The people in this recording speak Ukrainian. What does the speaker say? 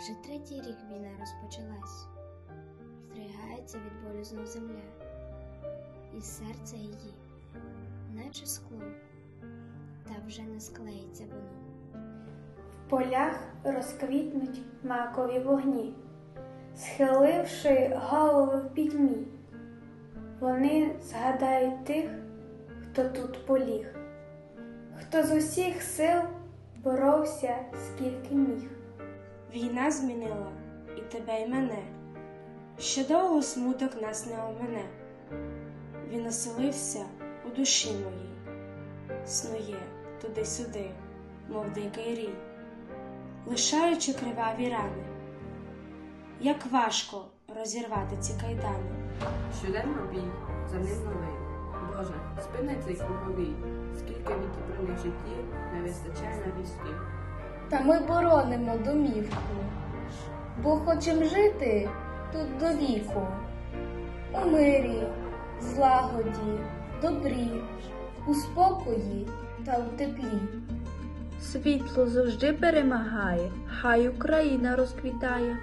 Вже третій рік війна розпочалась, здригається від болю знов земля, і серце її, наче скло, та вже не склеїться воно. В полях розквітнуть макові вогні, схиливши голови в пітьмі. Вони згадають тих, хто тут поліг, хто з усіх сил боровся скільки міг. Війна змінила і тебе, і мене. Ще довго смуток нас не омине. Він оселився у душі моїй, снує туди-сюди, мов дикий рій, лишаючи криваві рани. Як важко розірвати ці кайдани. Щоденно бій, за ним новий. Боже, спини цей круговий, скільки відібраних життів не вистачає на військи. Та ми боронимо домівку, бо хочем жити тут до віку, у мирі, злагоді, добрі, у спокої та у теплі. Світло завжди перемагає, хай Україна розквітає.